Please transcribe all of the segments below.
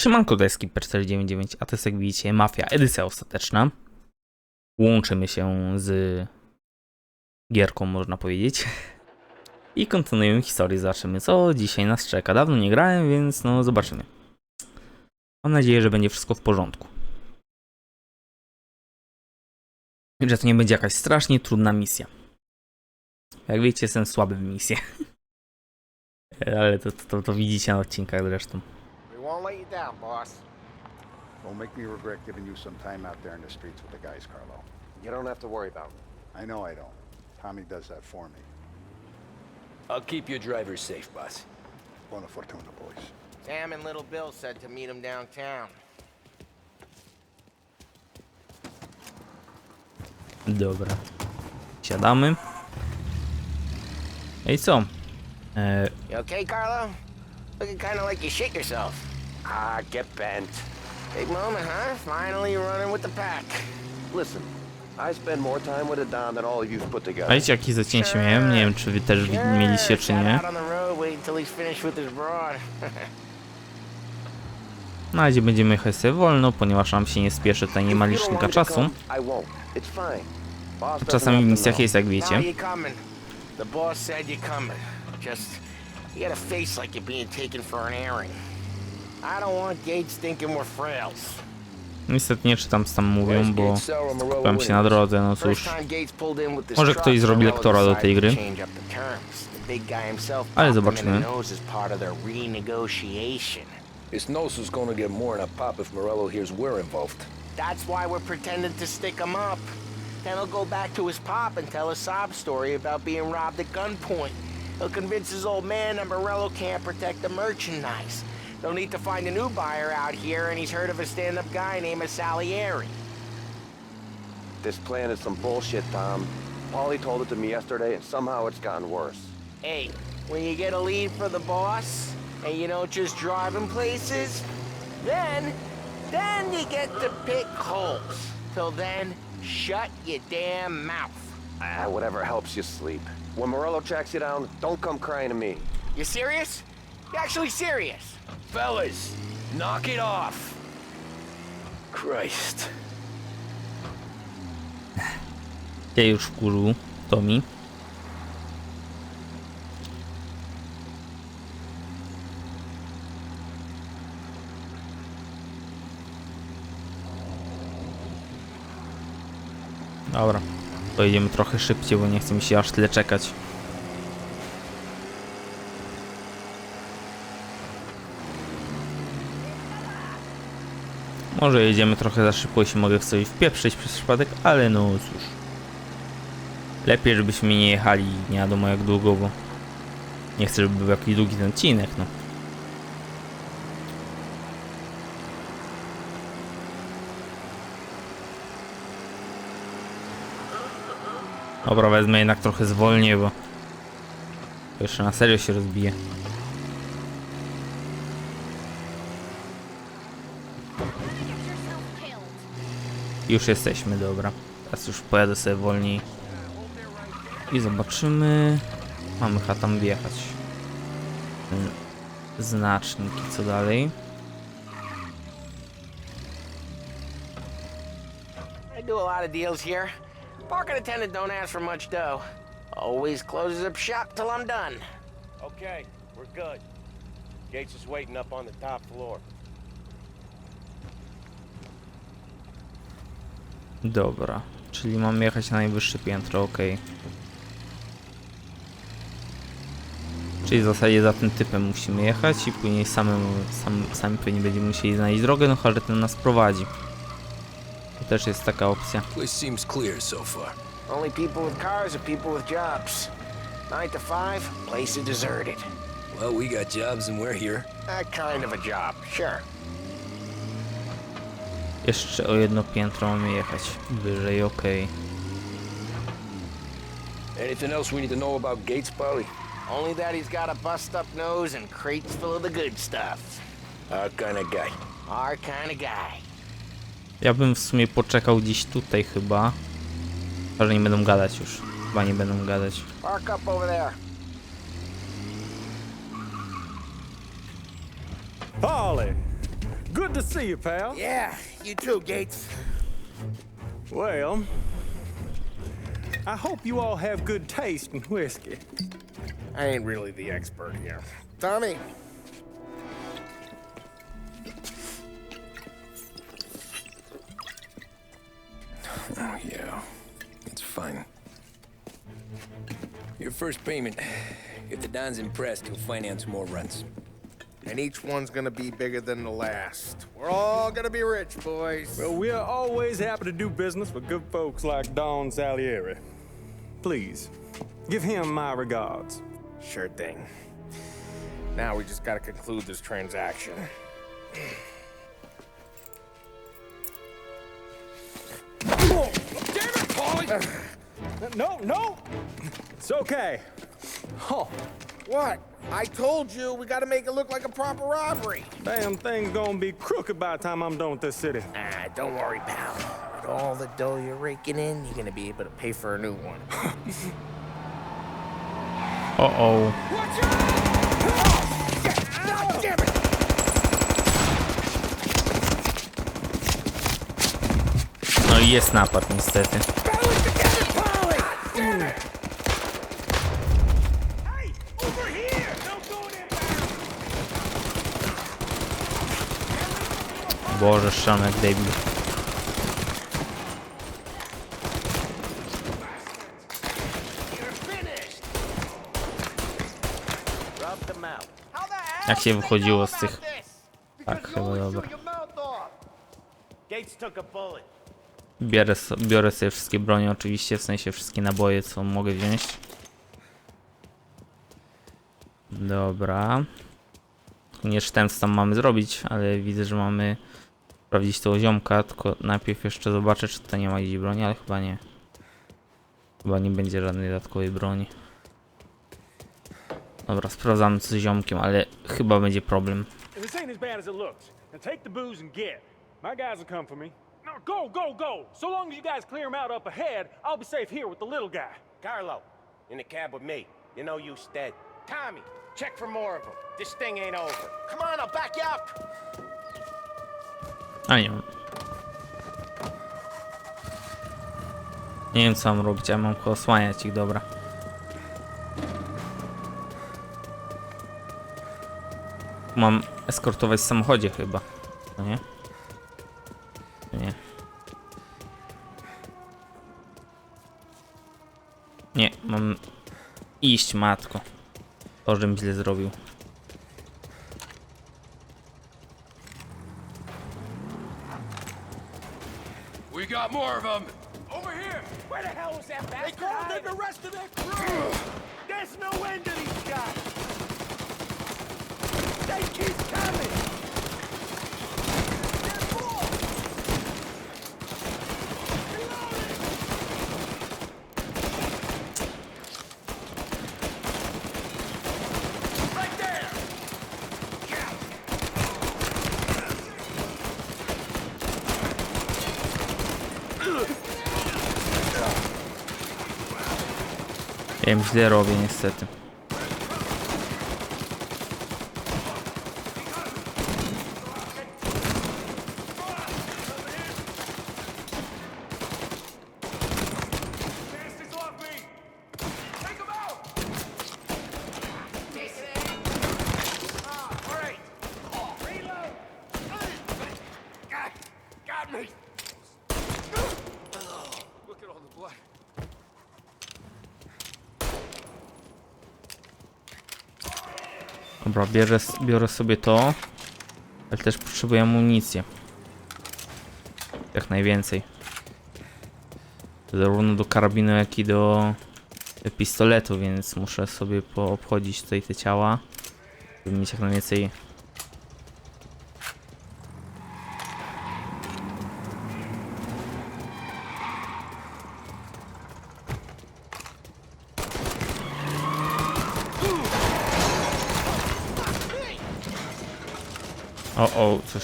Szymanko, to jest Skipper499, a to jest jak widzicie Mafia, edycja ostateczna. Łączymy się z gierką, można powiedzieć. I kontynuujemy historię, zobaczymy co dzisiaj nas czeka. Dawno nie grałem, więc no zobaczymy. Mam nadzieję, że będzie wszystko w porządku. I Że to nie będzie jakaś strasznie trudna misja. Jak wiecie, jestem słaby w misję. Ale to, to, to widzicie na odcinkach zresztą. We won't let you down, boss. Won't make me regret giving you some time out there in the streets with the guys, Carlo. You don't have to worry about me. I know I don't. Tommy does that for me. I'll keep your driver safe, boss. Buona fortuna, boys. Sam and Little Bill said to meet him downtown. Dobra. Siadamy. Ej co? E, You okay, Carlo? Looking kind of like you shit yourself. Ah, get bent. Big moment, huh? Finally running with the pack. Listen, I spend more time with a Don than all of you've put a together. wiecie zacięcie miałem? Nie wiem czy wy też wi- mieliście czy nie. Na razie będziemy jechać sobie wolno, ponieważ nam się nie spieszy, tutaj nie ma licznika czasu. Czasami w misjach jest jak wiecie. you coming. The boss said you coming. Just, you a face like you're being taken for an airing. I don't want Gates thinking we're frails. Niestety nie czytam co tam mówią, Where's bo Gates, Sauer, Morello, powiem się na Williams? drodze, no First cóż. time Gates pulled in with this Może truck, ktoś zrobi Morello lektora do tej gry. change the terms. The big guy himself Ale popped him in zobaczymy. the part of their renegotiation. His nose is gonna get more than a pop if Morello hears we're involved. That's why we're pretending to stick him up. Then he'll go back to his pop and tell a sob story about being robbed at gunpoint. He'll convince his old man that Morello can't protect the merchandise. They'll need to find a new buyer out here, and he's heard of a stand-up guy named Salieri. This plan is some bullshit, Tom. Paulie told it to me yesterday, and somehow it's gotten worse. Hey, when you get a lead for the boss, and you don't just drive him places, then, then you get to pick holes. Till then, shut your damn mouth. Ah, whatever helps you sleep. When Morello tracks you down, don't come crying to me. You serious? Actually serious? Fellas, knock it off. Christ. Ja już wkurzył Tommy. Dobra, pojedziemy trochę szybciej, bo nie chce mi się aż tyle czekać. Może jedziemy trochę za szybko, jeśli mogę w coś wpieprzyć przez przypadek, ale no cóż. Lepiej, żebyśmy nie jechali nie wiadomo jak długo, bo nie chcę, żeby był jakiś długi ten odcinek, no. Dobra, wezmę jednak trochę zwolnię, bo jeszcze na serio się rozbije. Już jesteśmy, dobra. Teraz już pojadę sobie wolniej. I zobaczymy. Mamy chyba tam wjechać. Ten Znacznik i co dalej? I do a lot of deals here. Parking attendant don't ask for much dough. Always closes up shop till I'm done. Okay, we're good. Gates is waiting up on the top floor. Dobra, czyli mamy jechać na najwyższe piętro, ok. Czyli w zasadzie za tym typem musimy jechać i później samemu, sam, sami pewnie będziemy musieli znaleźć drogę, no chyba, że ten nas prowadzi. To też jest taka opcja. Place seems clear so far. Only people with cars are people with jobs. Nine to five, place is deserted. Well, we got jobs and we're here. That kind of a job, sure. Jeszcze o jedno piętro mamy jechać wyżej, ok. Anything else we need to know about Gates, Paulie? Only that he's got a bust up nose and crates full of the good stuff. Our kind of guy. Our kind of guy. Ja bym w sumie poczekał gdzieś tutaj chyba. Że nie będą gadać już. Chyba nie będą gadać. Park up over there. Polly, Good to see you, pal. Yeah, you too, Gates. Well, I hope you all have good taste in whiskey. I ain't really the expert here. Tommy, Oh, yeah. It's fine. Your first payment. If the Don's impressed, he'll finance more runs. And each one's gonna be bigger than the last. We're all gonna be rich, boys. Well, we are always happy to do business with good folks like Don Salieri. Please, give him my regards. Sure thing. Now we just gotta conclude this transaction. Damn it, Paulie! No, no! It's okay. Oh, What? I told you we gotta make it look like a proper robbery. damn thing's gonna be crooked by the time I'm done with this city. Ah, don't worry, pal. With all the dough you're raking in, you're gonna be able to pay for a new one. O, o. God damn it! No i jest napad niestety. Boże, strzelam jak debil. Jak się wychodziło z tych... Tak, chyba dobra. Biorę, biorę sobie wszystkie bronie oczywiście, w sensie wszystkie naboje, co mogę wziąć. Dobra. Nie czytałem, co tam mamy zrobić, ale widzę, że mamy sprawdzić tego ziomka, tylko najpierw jeszcze zobaczę, czy tutaj nie ma gdzieś broni, ale chyba nie. Chyba nie będzie żadnej dodatkowej broni. Dobra, sprawdzamy co z ziomkiem, ale chyba będzie problem. Now take the booze and get. My guys will come for me. Now go, go, go! So long as you guys clear him out up ahead, I'll be safe here with the little guy. Carlo, in the cab with me. You know you dead. Tommy, check for more of them. This thing ain't over. Come on, I'll back you up! A nie mam. Nie wiem co mam robić, ale mam osłaniać ich, dobra. Mam eskortować w samochodzie chyba, no nie? Nie. Nie, mam iść, matko. To, żebym źle zrobił. We got more of them! Over here! Where the hell was that bastard? They called in the rest of their crew! There's no end to these guys! They keep coming! Im źle robię niestety. Bastards off me! Take them out! All right. Reload! Got, got me! Look at all the blood. Dobra, biorę sobie to, ale też potrzebuję amunicję. Jak najwięcej. Zarówno do karabinu, jak i do pistoletu, więc muszę sobie poobchodzić tutaj te ciała, żeby mieć jak najwięcej. O, o, coś się stanęło. The truck can't get through this. We gotta put it out. Look for extinguishers or something. I see fire sprinklers up on the ceiling. We need to turn them on. There's gotta be a valve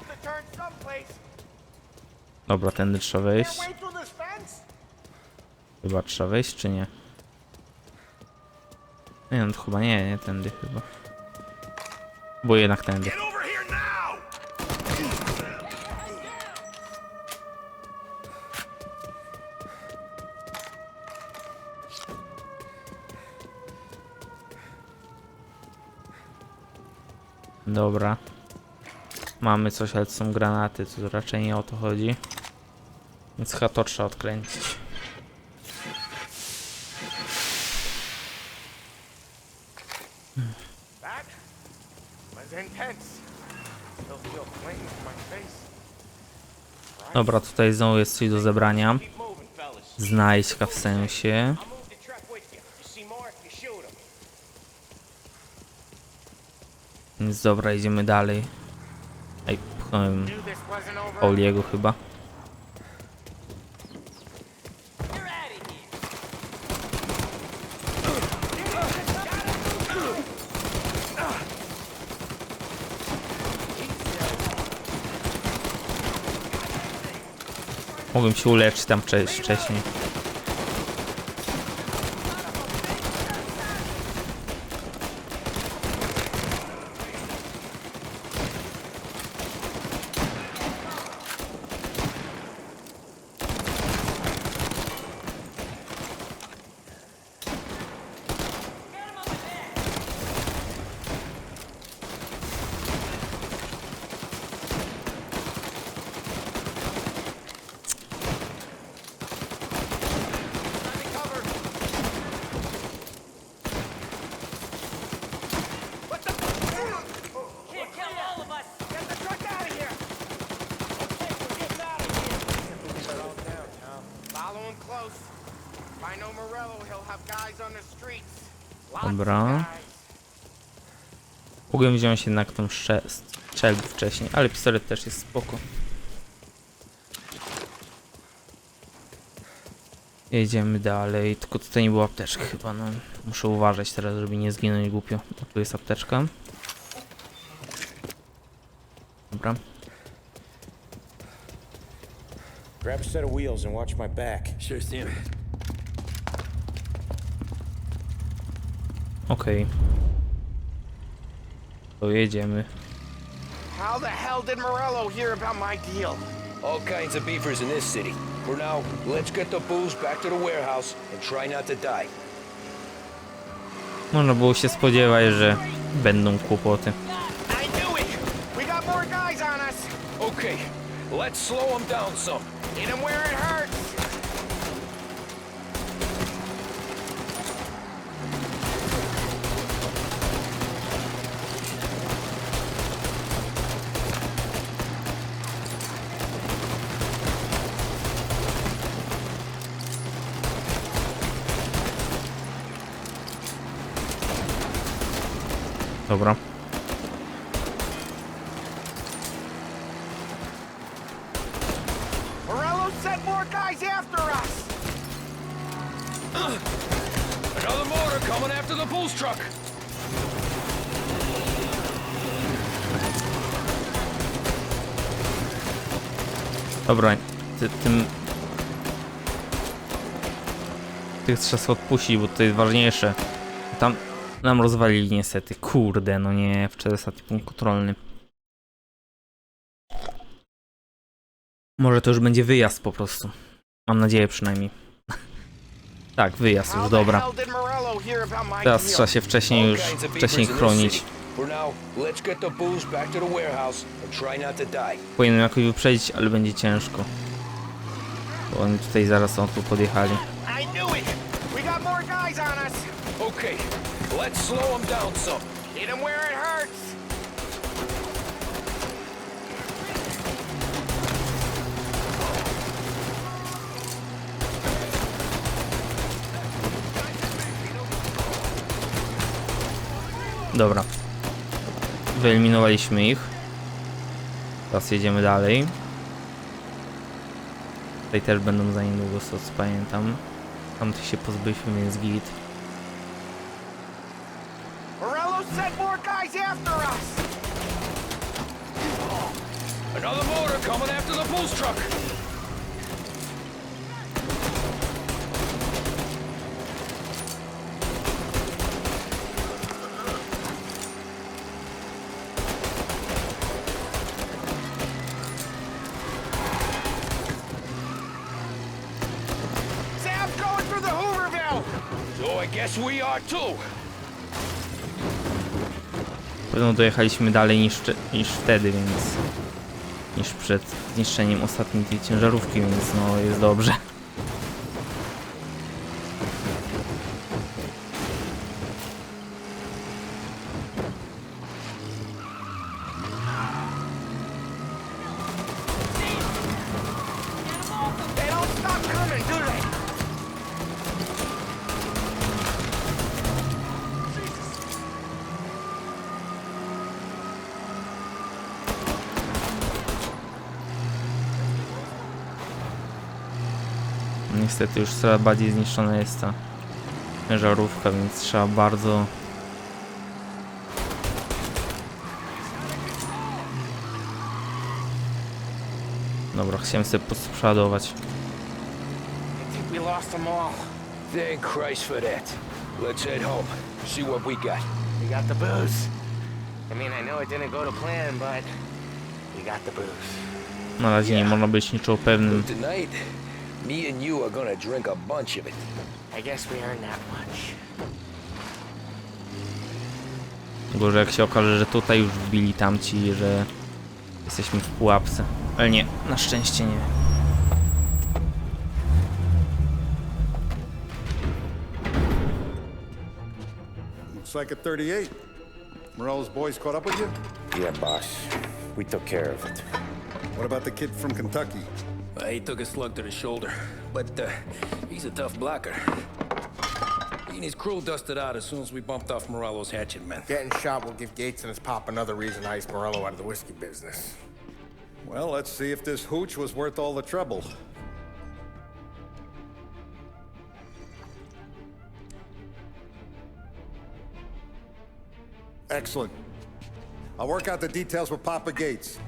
to turn someplace. Dobra, tędy trzeba wejść. Chyba trzeba wejść, czy nie? Nie no, chyba nie, nie tędy chyba. Bo jednak tędy. Dobra. Mamy coś, ale to są granaty, to raczej nie o to chodzi. Więc chyba to trzeba odkręcić. That was intense. Dobra, tutaj znowu jest coś do zebrania. Znajdźka w sensie. I'll move the truck with you. You see more, you shoot him. Więc dobra, idziemy dalej. Ej, pchnąłem. Pauliego chyba. Mogłem się uleczyć tam wcze- wcześniej. Can't kill all of us. Get the truck out of here. Okay, we're getting out of here. Follow him close. If I know Morello, he'll have guys on the streets. Lots Dobra. Mogłem wziąć jednak tą strze- strzelbę wcześniej, ale pistolet też jest spoko. Jedziemy dalej, tylko tutaj nie było apteczki chyba, no. Muszę uważać teraz, żeby nie zginąć głupio. O, tu jest apteczka. Dobra. Grab a set of wheels and watch my back. Sure thing. Okej. To jedziemy. How the hell did Morello hear about my deal? All kinds of beefers in this city. For now, let's get the booze back to the warehouse and try not to die. Można było się spodziewać, że będą kłopoty. I knew it! We got more guys on us! Okay, let's slow them down some. Hit him where it hurts! Dobra. Truck. Dobra, ty, tym... Tych trzeba odpuścić, bo to jest ważniejsze. Tam nam rozwalili niestety. Kurde, no nie, wczoraj ostatni punkt kontrolny. Może to już będzie wyjazd po prostu. Mam nadzieję przynajmniej. Tak, wyjazd już, dobra. Teraz trzeba się wcześniej już, wcześniej chronić. Powinienem jakoś wyprzedzić, ale będzie ciężko. Bo oni tutaj zaraz o tu podjechali. Okay, let's slow them down some. Hit him where it hurts! Dobra. Wyeliminowaliśmy ich. Teraz jedziemy dalej. Tutaj też będą za niedługo, co pamiętam. Tam się pozbyliśmy, więc git. Another motor coming after the truck. Pewno dojechaliśmy dalej niż, niż wtedy, więc... niż przed zniszczeniem ostatniej tej ciężarówki, więc no jest dobrze. Niestety już coraz bardziej zniszczona jest ta ciężarówka, więc trzeba bardzo... Dobra, chciałem sobie posprzedawać. We lost them all. Thank Christ for that. Let's head home. See what we got. We got the booze. I mean, I know it didn't go to plan, but we got the booze. Na razie nie można być niczego pewnym. Me and you are gonna drink a bunch of it. I guess we earned that much. Gorzej jak się okaże, że tutaj już wbili tamci, że jesteśmy w pułapce. Ale nie, na szczęście nie. Looks like a 38. Morello's boys caught up with you? Yeah, boss. We took care of it. What about the kid from Kentucky? Uh, he took a slug to the shoulder, but uh, he's a tough blocker. He and his crew dusted out as soon as we bumped off Morello's hatchet men. Getting shot will give Gates and his pop another reason to ice Morello out of the whiskey business. Well, let's see if this hooch was worth all the trouble. Excellent. I'll work out the details with Papa Gates.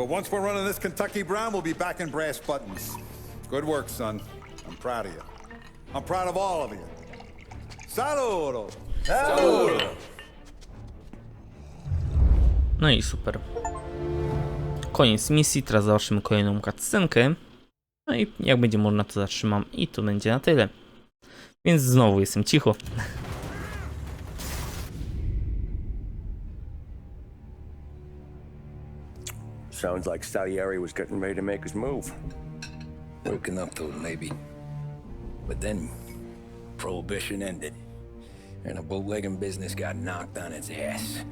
But once we're running this Kentucky Brown, we'll be back in brass buttons. Good work, son. I'm proud of you. I'm proud of all of you. Saludo! No i super. Koniec misji, teraz zobaczymy kolejną cutscenkę. No i jak będzie można to zatrzymam i to będzie na tyle. Więc znowu jestem cicho. Sounds like Salieri was getting ready to make his move. Working up to it, maybe. But then, Prohibition ended, and the bootlegging business got knocked on its ass.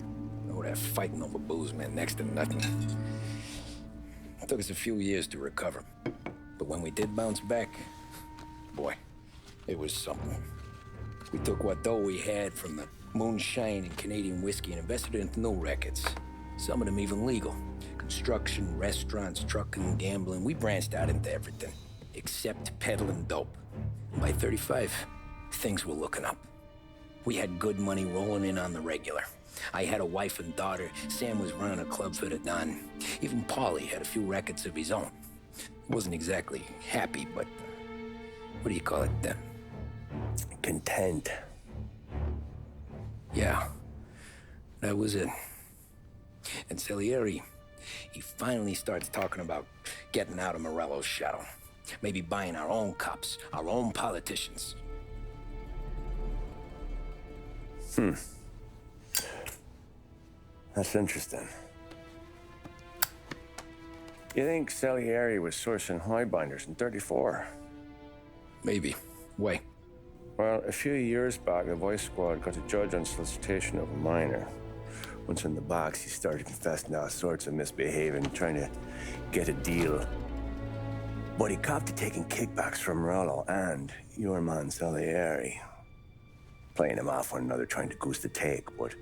Oh, that fighting over booze meant next to nothing. It took us a few years to recover. But when we did bounce back, boy, it was something. We took what dough we had from the moonshine and Canadian whiskey and invested it into new records. Some of them even legal. Construction, restaurants, trucking, gambling. We branched out into everything. Except peddling dope. By 35, things were looking up. We had good money rolling in on the regular. I had a wife and daughter. Sam was running a club for the Don. Even Paulie had a few records of his own. Wasn't exactly happy, but what do you call it? Uh, Content. yeah, that was it. And Salieri, he finally starts talking about getting out of Morello's shadow. Maybe buying our own cops, our own politicians. Hmm. That's interesting. You think Salieri was sourcing highbinders in 34? Maybe. Wait. Well, a few years back, the Vice Squad got a judge on solicitation of a minor. Once in the box, he started confessing all sorts of misbehaving, trying to get a deal. But he copped to taking kickbacks from Rollo and your man Salieri. Playing them off one another, trying to goose the take. But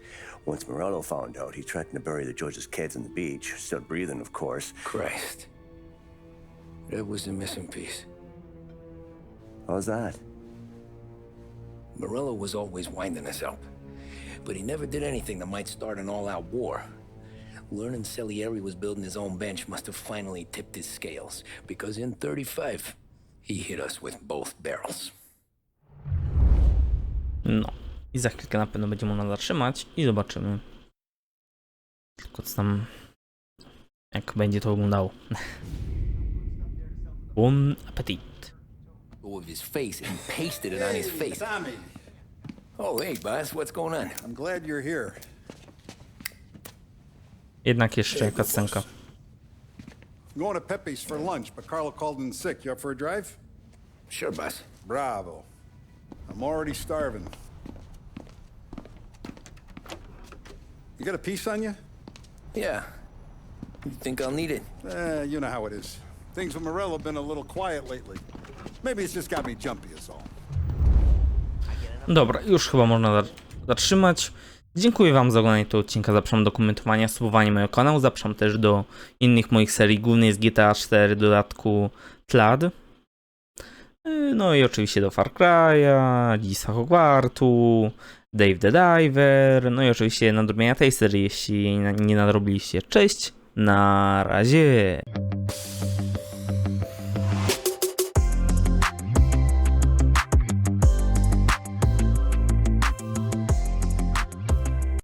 once Morello found out, he threatened to bury the judge's kids on the beach. Still breathing, of course. Christ. That was the missing piece. How's that? Morello was always winding us up. But he never did anything that might start an all-out war. Learning Salieri was building his own bench must have finally tipped his scales. Because in 35, he hit us with both barrels. No. I za chwilkę na pewno będzie można zatrzymać i zobaczymy. Tylko co tam... Jak będzie to wyglądało. Bon appetit. With his face, and pasted it on his face. Tommy, Oh, hey, boss, what's going on? I'm glad you're here. Jednak jeszcze cutscenka. I'm going to Pepe's for lunch, but Carlo called in sick. You up for a drive? Sure, boss. Bravo. I'm already starving. You got a piece on you? Yeah. You think I'll need it? Eh, you know how it is. Things with Morello have been a little quiet lately. Maybe it's just got me jumpy, is all. Dobra, już chyba można za- zatrzymać. Dziękuję Wam za oglądanie tego odcinka. Zapraszam do komentowania, subowania mojego kanału. Zapraszam też do innych moich serii, głównie z GTA 4, dodatku Flood. Yy, No i oczywiście do Far Cry'a, Dzisa Hogwartu, Dave the Diver, no i oczywiście nadrobienia tej serii, jeśli nie nadrobiliście. Cześć, na razie!